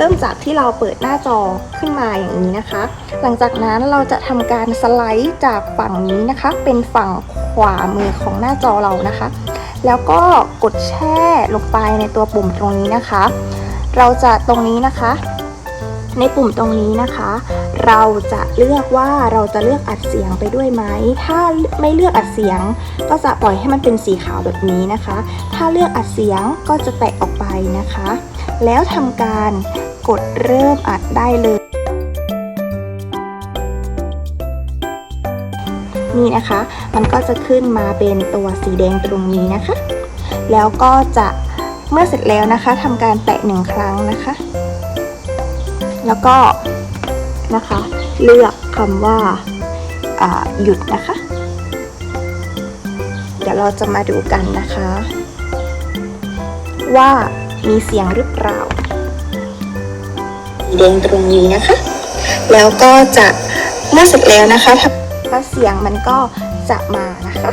เริ่มจากที่เราเปิดหน้าจอขึ้นมาอย่างนี้นะคะ หลังจากนั้นเราจะทำการสไลด์จากฝั่งนี้นะคะ เป็นฝั่งขวามือของหน้าจอเรานะคะ แล้วก็กดแช่ลงไปในตัวปุ่มตรงนี้นะคะ เราจะตรงนี้นะคะ ในปุ่มตรงนี้นะคะ เราจะเลือกว่าเราจะเลือกอัดเสียงไปด้วยไหม ถ้าไม่เลือกอัดเสียง ก็จะปล่อยให้มันเป็นสีขาวแบบนี้นะคะ ถ้าเลือกอัดเสียงก็จะแตะออกไปนะคะ แล้วทำการ กดเริ่มอัดได้เลย นี่นะคะ มันก็จะขึ้นมาเป็นตัวสีแดงตรงนี้นะคะ แล้วก็จะเมื่อเสร็จแล้วนะคะทำการแตะหนึ่งครั้งนะคะ แล้วก็นะคะ เลือกคำว่าาหยุดนะคะ เดี๋ยวเราจะมาดูกันนะคะ ว่ามีเสียงหรือเปล่า สีแดงตรงนี้นะคะ แล้วก็จะเมื่อเสร็จแล้วนะคะ ถ้าเสียงมันก็จะมานะคะ